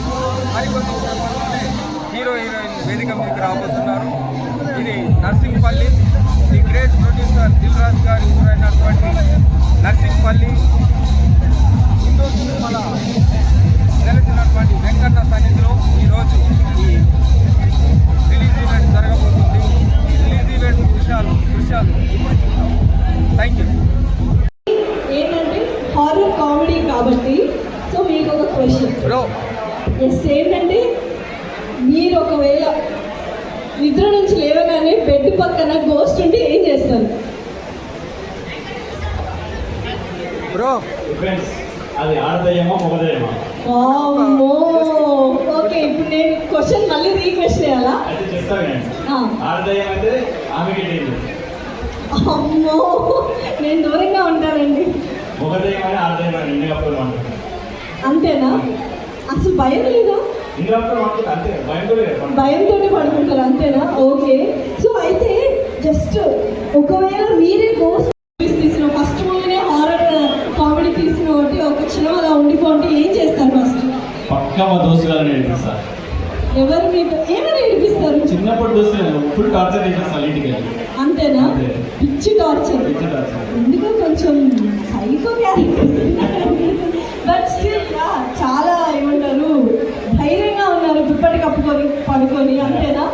దృశ్యాలు మరికొన్ని hero heroine వేదిక మీదకి రాబోతున్నారు. ఇది Narsingpalli the great producer Dil Raju గారి ఊరైనటువంటి నర్సింగ్పల్లి హిందూ మన నెలసినటువంటి వెంకన్న సన్నిధిలో ఈరోజు ఈ రిలీజ్ ఈవెంట్ జరగబోతుంది. ఈ రిలీజ్ ఈవెంట్ దృశ్యాలు దృశ్యాలు ఇప్పుడు చూద్దాం. థ్యాంక్ యూ ఏంటంటే హారర్ కామెడీ కాబట్టి సో మీకు ఒక క్వశ్చన్. ఎస్ ఏంటంటే మీరు ఒకవేళ నిద్ర నుంచి లేవగానే బెడ్ పక్కన గోస్ట్ ఉంటే ఏం చేస్తారు? బ్రో అది ఆడదయ్యమా మొగదయ్యమా? అమ్మో ఓకే ఇప్పుడు నేను క్వశ్చన్ మళ్ళీ రీక్వెస్ట్ చేయాలా ఆడదయ్యం అయితే ఆమెకి అమ్మో. నేను దూరంగా ఉంటానండి. మొగదయ్యం ఆడదయ్యం అంతేనా? అసలు భయం లేదా? భయంతోనే పడుకుంటారు అంతేనా? ఓకే. సో అయితే జస్ట్ ఒకవేళ మీరే గోస్ట్ తీసిన ఫస్ట్ మూవీనే హారర్ కామెడీ తీసిన ఒకటి ఒక క్షణం అలా ఉండిపోంటే ఏం చేస్తారు ఫస్ట్ పక్కా మా ఎవరు మీకు ఏమైనా ఏడిపిస్తారు ఫుల్ టార్చర్ ఇంటికి. అంతేనా? అంతే. పిచ్చి టార్చర్. ఎందుకో కొంచెం సైకో క్యారెక్టర్ బట్ స్టిల్ చాలా కప్పుకొని పడుకొని అంతేనా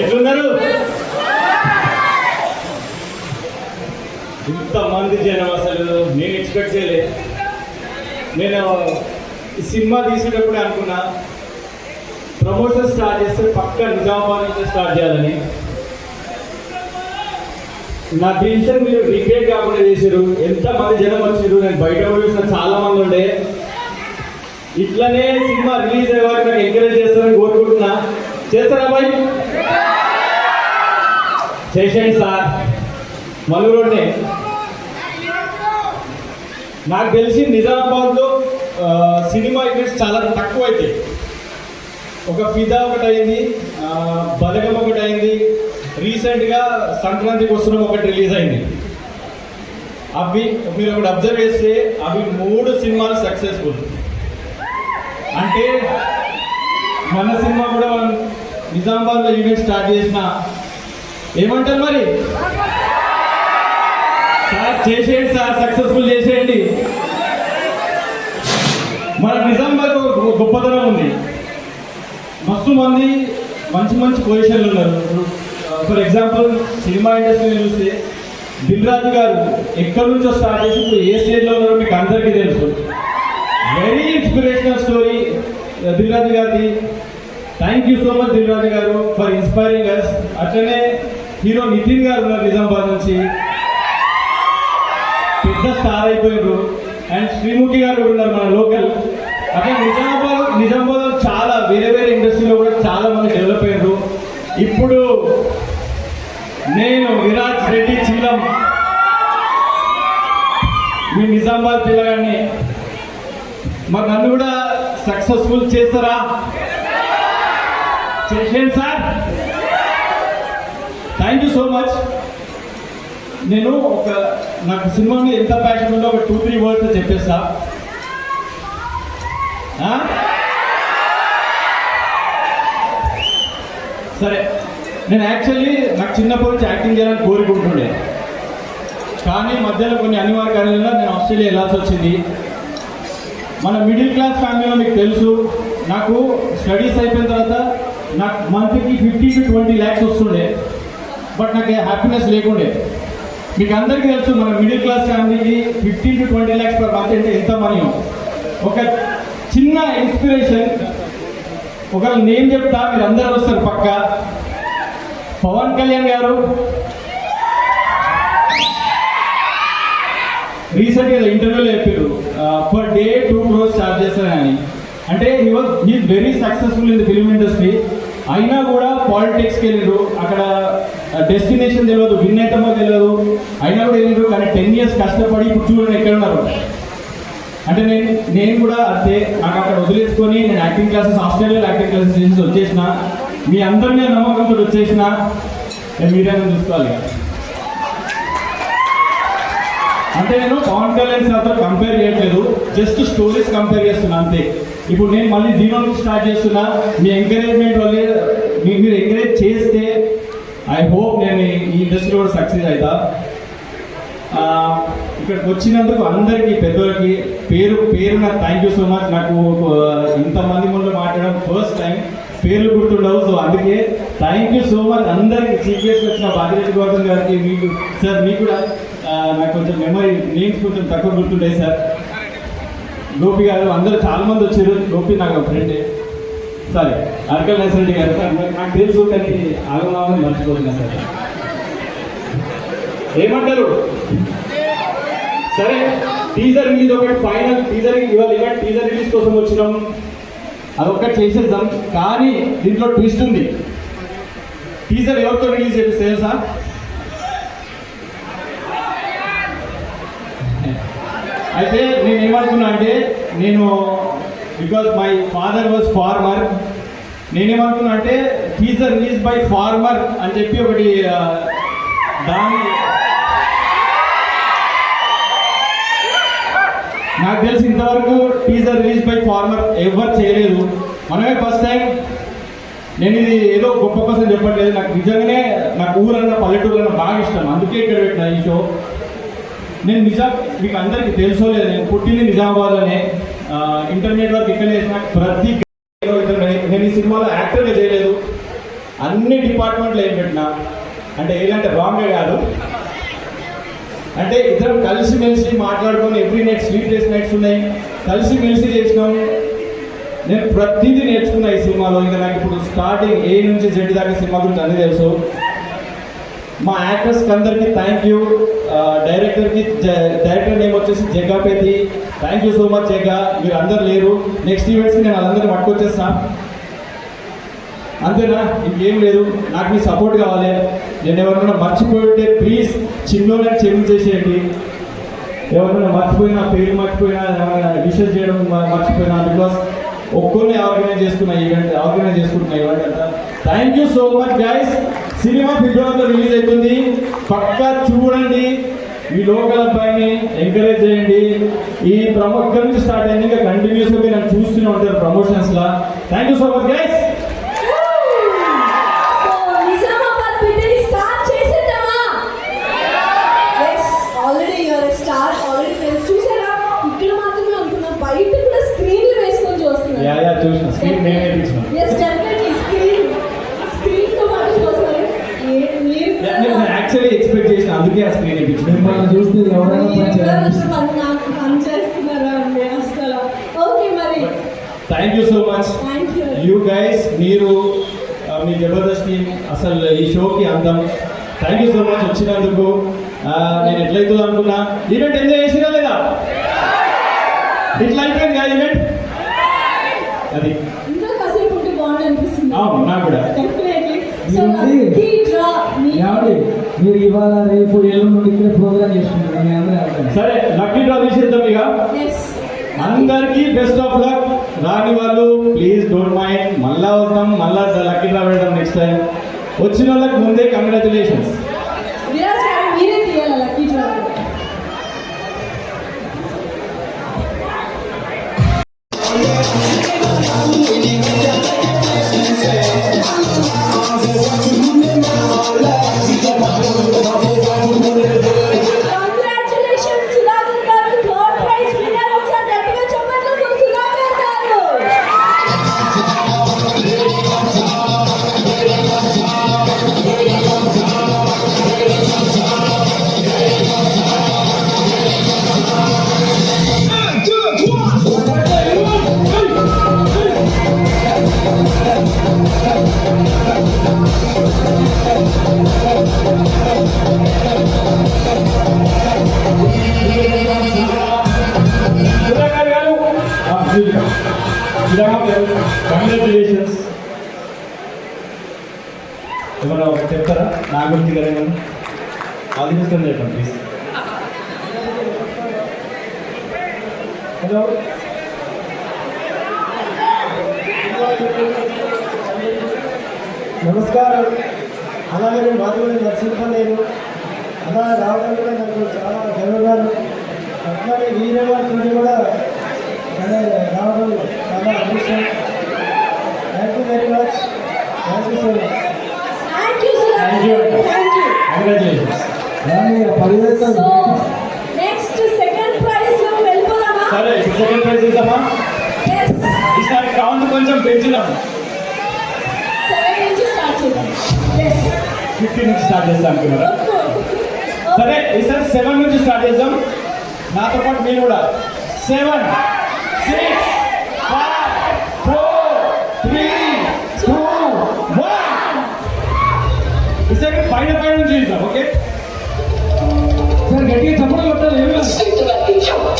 ఎట్లున్నారు? ఇంతమంది జనం అసలు నేను ఎక్స్పెక్ట్ చేయలే. నేను ఈ సినిమా తీసేటప్పుడు అనుకున్నా ప్రమోషన్ స్టార్ట్ చేస్తే పక్క నిజామాబాద్ నుంచి స్టార్ట్ చేయాలని. నా డిసిషన్ మీరు రిగ్రెట్ కాకుండా చేశారు ఎంత మంది జనం వచ్చారు నేను బయట చూసిన చాలా మంది ఉండే. ఇట్లనే సినిమా రిలీజ్ అయ్యే వరకు నాకు ఎంకరేజ్ చేస్తారని కోరుకుంటున్నా. చేస్తారా బాయ్? చేసేయండి సార్. మలుగురోడ్నే నాకు తెలిసి నిజామాబాద్లో సినిమా ఈవెంట్స్ చాలా తక్కువ అవుతాయి ఒక ఫిదా ఒకటి అయింది ఆ, బలగం ఒకటి అయింది రీసెంట్గా సంక్రాంతికి వస్తున్న ఒకటి రిలీజ్ అయింది. అవి మీరు ఒకటి అబ్జర్వ్ చేస్తే అవి మూడు సినిమాలు సక్సెస్ఫుల్ అంటే మన సినిమా కూడా మనం నిజామాబాద్లో ఈవెంట్ స్టార్ట్ చేసిన ఏమంటారు మరి? సార్ చేసేయండి సార్ సక్సెస్ఫుల్ చేసేయండి. మన నిజామాబాద్ ఒక గొప్పతనం ఉంది. మస్తు మంది మంచి మంచి పొజిషన్లు ఉన్నారు. ఫర్ ఎగ్జాంపుల్ సినిమా ఇండస్ట్రీని చూస్తే దిల్రాజు గారు ఎక్కడి నుంచో స్టార్ట్ చేసి ఇప్పుడు ఏ స్టేజ్లో ఉన్నారో మీకు అందరికీ తెలుసు. వెరీ ఇన్స్పిరేషనల్ స్టోరీ దిల్రాజు గారిది. Thank you so much Dil Raju గారు ఫర్ ఇన్స్పైరింగ్ అస్ అట్లనే హీరో నితిన్ గారు ఉన్నారు నిజామాబాద్ నుంచి. పెద్ద స్టార్ అయిపోయారు అండ్ శ్రీముఖి గారు కూడా ఉన్నారు మన లోకల్. అట్లా నిజామాబాద్ నిజామాబాద్ చాలా వేరే వేరే ఇండస్ట్రీలో కూడా చాలా మంది డెవలప్ అయ్యారు ఇప్పుడు నేను విరాజ్ రెడ్డి చీలం. మీ నిజామాబాద్ పిల్లగాన్ని మరి నన్ను కూడా సక్సెస్ఫుల్ చేస్తారా? చేసేయండి sir. Thank you so much నేను ఒక నాకు సినిమా మీద ఎంత ప్యాషన్ ఉందో ఒక టూ త్రీ వర్డ్స్ చెప్పేస్తా. సరే. నేను యాక్చువల్లీ నాకు చిన్నప్పటి నుంచి యాక్టింగ్ చేయాలని కోరుకుంటుండే కానీ మధ్యలో కొన్ని అనివార్య కారణాల నేను ఆస్ట్రేలియా వెళ్ళాల్సి వచ్చింది. మన మిడిల్ క్లాస్ ఫ్యామిలీలో మీకు తెలుసు నాకు స్టడీస్ అయిపోయిన తర్వాత నాకు మంత్కి ఫిఫ్టీ టు ట్వంటీ ల్యాక్స్ వస్తుండే. బట్ నాకు హ్యాపీనెస్ లేకుండే. మీకు అందరికీ తెలుసు మన మిడిల్ క్లాస్ ఫ్యామిలీకి fifteen to twenty lakhs per month అంటే ఎంత మనీ ఒక చిన్న ఇన్స్పిరేషన్ ఒక నేను చెప్తా మీరు అందరూ వస్తారు పక్క. పవన్ కళ్యాణ్ గారు. రీసెంట్గా ఇంటర్వ్యూలో చెప్పారు per day two crores charge చేస్తారని అంటే he was he very successful in the film industry అయినా కూడా పాలిటిక్స్కి వెళ్ళారు అక్కడ డెస్టినేషన్ తెలియదు విన్ అవుతామో తెలియదు అయినా కూడా వెళ్ళారు కానీ టెన్ ఇయర్స్ కష్టపడి ఇప్పుడు చూడండి ఎక్కడ ఉన్నారు అంటే నేను నేను కూడా అంతే నాకు అక్కడ వదిలేసుకొని నేను యాక్టింగ్ క్లాసెస్ ఆస్ట్రేలియాలో యాక్టింగ్ క్లాసెస్ చేసి వచ్చేసిన. మీ అందరినీ నమ్మకంతో వచ్చేసిన. నేను చూసుకోవాలి. అంటే నేను పవన్ కళ్యాణ్ సార్తో కంపేర్ చేయట్లేదు. జస్ట్ స్టోరీస్ కంపేర్ చేస్తున్నా అంతే. ఇప్పుడు నేను మళ్ళీ జీరో నుంచి స్టార్ట్ చేస్తున్నా. మీ ఎంకరేజ్మెంట్ వల్లే మీరు ఎంకరేజ్ చేస్తే ఐ హోప్ నేను ఈ- ఈ ఇండస్ట్రీలో కూడా సక్సెస్ అవుతా ఇక్కడికి వచ్చినందుకు అందరికీ పెద్దోళ్ళకి పేరు పేరు నాకు థ్యాంక్ యూ సో మచ్ నాకు ఇంతమంది ముందు మాట్లాడడం ఫస్ట్ టైం పేర్లు గుర్తుండవు సో అందుకే థ్యాంక్ యూ సో మచ్ అందరికి చీఫ్ గెస్ట్ వచ్చిన భాగ్యరెడ్డి గౌతమ్ గారికి మీకు సార్ మీకు కూడా నాకు కొంచెం మెమరీ నేమ్స్ కొంచెం తక్కువ గుర్తుంటాయి సార్ గోపి గారు అందరూ చాలా మంది వచ్చారు. గోపి నాకు ఫ్రెండే సారీ అరకల్ నర్సిరెడ్డి గారు సార్ నాకు- తెలుసు కానీ ఆగమాగని మర్చిపోతున్నా సార్. ఏమంటారు? సరే టీజర్ రిలీజ్ ఒకటి ఫైనల్ టీజర్ ఇవాళ ఈవెంట్ టీజర్ రిలీజ్ కోసం వచ్చినాం. అదొక్కటి చేసేద్దాం. కానీ దీంట్లో ట్విస్ట్ ఉంది. టీజర్ ఎవరితో రిలీజ్ చేస్తే తెలుసా? అయితే నేను ఏమనుకున్నా అంటే నేను because my father was farmer నేనేమనుకున్నా అంటే టీజర్ రిలీజ్ బై ఫార్మర్ అని చెప్పి ఒకటి దాని నాకు తెలిసి ఇంతవరకు టీజర్ రిలీజ్ బై ఫార్మర్ ఎవరు చేయలేదు. మనమే ఫస్ట్ టైం నేను ఇది ఏదో గొప్ప కోసం చెప్పట్లేదు. నాకు నిజంగానే నాకు ఊరన్న పల్లెటూరు అన్న బాగా ఇష్టం. అందుకే ఇక్కడ పెట్టిన ఈ షో నేను నిజాం మీకు అందరికీ తెలుసో లేదు నేను పుట్టింది నిజామాబాద్లోనే ఇంటర్మీడియట్ వరకు ఇక్కడ చేసిన ప్రతి నేను ఈ సినిమాలో యాక్టర్గా చేయలేదు. అన్ని డిపార్ట్మెంట్లో ఏం పెట్టినా. అంటే ఏదంటే రాంగే కాదు అంటే ఇద్దరం కలిసి మెలిసి మాట్లాడుకొని every night sleep days nights ఉన్నాయి. కలిసి మెలిసి చేసినాం. నేను ప్రతిదీ నేర్చుకున్నా ఈ సినిమాలో. ఇంకా నాకు ఇప్పుడు స్టార్టింగ్ ఏ నుంచి జెడ్ దాకా సినిమా గురించి అన్నీ తెలుసు. మా యాక్టర్స్కి అందరికీ థ్యాంక్ యూ డైరెక్టర్కి డైరెక్టర్ నేమ్ వచ్చేసి జగ్గాపేతి thank you so much Jagga. మీరు అందరు లేరు. నెక్స్ట్ ఈవెంట్స్కి నేను వాళ్ళందరినీ పట్టుకొచ్చేస్తా. అంతేనా? ఇంకేం లేదు. నాకు మీ సపోర్ట్ కావాలి. నేను ఎవరైనా మర్చిపోయింటే ప్లీజ్ చిన్నోనే క్షమించేసేయండి. ఎవరైనా మర్చిపోయినా పేరు మర్చిపోయినా ఏమైనా విషెస్ చేయడం మర్చిపోయినా బికాస్ ఒక్కరిని ఆర్గనైజ్ చేసుకున్న ఈవెంట్ ఆర్గనైజ్ చేసుకుంటున్న ఈవెంట్ అంతా. Thank you so much guys cinema ఫిబ్రవరిలో రిలీజ్ అవుతుంది. పక్కా చూడండి. ఈ లోకల్ అబ్బాయిని ఎంకరేజ్ చేయండి. ఈ ప్రమో ఇక్కడ నుంచి స్టార్ట్ అయింది. ఇంకా కంటిన్యూస్గా మీరు నన్ను చూస్తూనే ఉంటారు ప్రమోషన్స్లో thank you so much guys so Nizamabad బిడ్డని స్టార్ట్ చేసేద్దామా yes already your star already తెలుసు చూసారా ఇక్కడ మాత్రమే అనుకున్నా బయట కూడా స్క్రీన్లు వేసుకొని చూస్తున్నారు యా యా చూసిన స్క్రీన్ నేను నేర్పించిన ఎస్ డెఫినెట్లీ స్క్రీన్ స్క్రీన్తో పాటు చూస్తారు ఏ- మీరు కూడా- నేను యాక్చువల్లీ ఎక్స్పెక్ట్ చేసిన అందుకే ఆ స్క్రీన్ నేర్పించిన మిమ్మల్ని చూస్తే ఎవరైనా మీరు పని కూడా చేయాలి అసలు పని నాకు పని చేస్తున్నారా అండి అసలు ఓకే మరి thank you so much thank you you guys మీరు ఆ, మీ జబర్దస్త్ టీం అసలు అందం. థ్యాంక్ యూ సో మచ్ వచ్చినందుకు. నేను ఎట్లయితుందో అనుకున్నా ఈవెంట్ ఎంజాయ్ చేసినా లేదా? ఇట్లా అయిపోయింది కదా ఈవెంట్ అది. అవును నాకు కూడా. మీరు ఇవాళ రేపు ఎల్లుండి ఇక్కడ ప్రోగ్రామ్ వెళ్తారు సరే లక్కీ డ్రా తీసేద్దాం ఇక. అందరికీ బెస్ట్ ఆఫ్ లక్ రాని వాళ్ళు ప్లీజ్ డోంట్ మైండ్ మళ్ళా వస్తాం మళ్ళా లక్కీ డ్రా పెడదాం నెక్స్ట్ టైం వచ్చిన వాళ్ళకి ముందే కంగ్రాచులేషన్స్ నమస్కారం. అలాగే నేను మాధురి నరసింహలేను అలా రావడం కూడా నాకు చాలా గర్వగాను అట్లాగే వీరవారి కూడా అలా రావడం చాలా అదృష్టం. Thank you very much thank you so much వెళ్ళిపోదామా? సరే సెకండ్ ప్రైజ్ ఇద్దామా కొంచెం పెంచుదాం. ఫిఫ్టీ నుంచి స్టార్ట్ చేస్తాం అనుకున్నారా? సరే ఈసారి సెవెన్ నుంచి స్టార్ట్ చేద్దాం. నాతో పాటు మీరు కూడా. సెవెన్ సిక్స్ ఈసారి పైన పైన నుంచి చూద్దాం ఓకే? సార్ గట్టిగా చప్పట్లు కొట్టాలి ఏమి కాదు.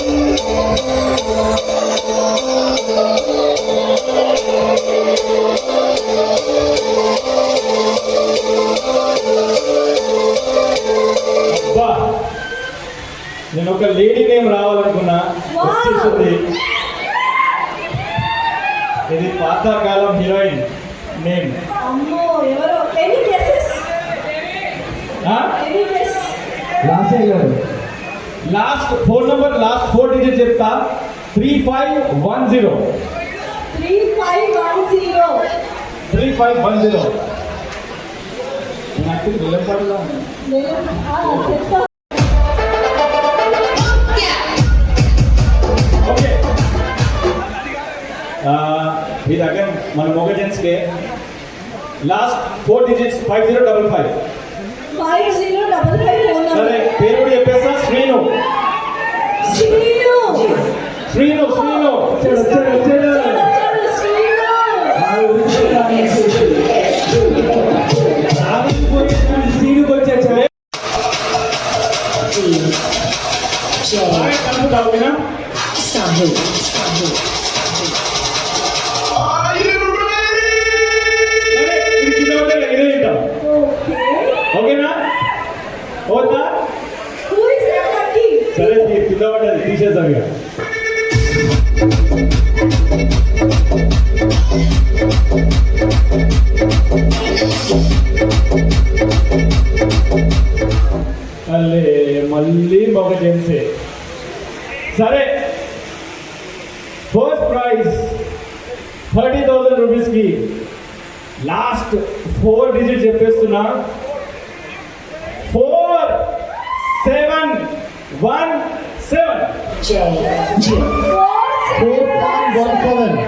నేను ఒక లేడీ నేమ్ రావాలనుకున్నా. Wow. వచ్చేసింది ఇది పాతకాలం heroine name. Last phone number last four digit చెప్తా. Three five one zero three five one zero three five one zero నాకు నిలబడలా చెప్తా ఓకే మీ దగ్గర మన మొగ జెంట్స్కే last four digits five zero double five five zero double five phone సరే పేరు కూడా చెప్పేస్తా శ్రీను శ్రీను శ్రీను శ్రీను వచ్చాడు వచ్చాడు వచ్చాడు వచ్చాడు శ్రీను బాగా కలుపుతా ఓకేనా సాహు సాహు సరే ఇది కింద ఉంటే ఇదే తింటాం ఓకే ఓకేనా ఓతా హూ ఇస్ దట్ లక్కీ సరే ఇది కింద పడ్డది తీసేద్దాం ఇక మళ్ళీ మళ్ళీ ఒక జెన్సే సరే ఫస్ట్ ప్రైజ్ థర్టీ థౌజండ్ రూపీస్కి లాస్ట్ ఫోర్ డిజిట్ చెప్పేస్తున్నా ఫోర్ సెవెన్ వన్ సెవెన్ జై జై ఫోర్ వన్ సెవెన్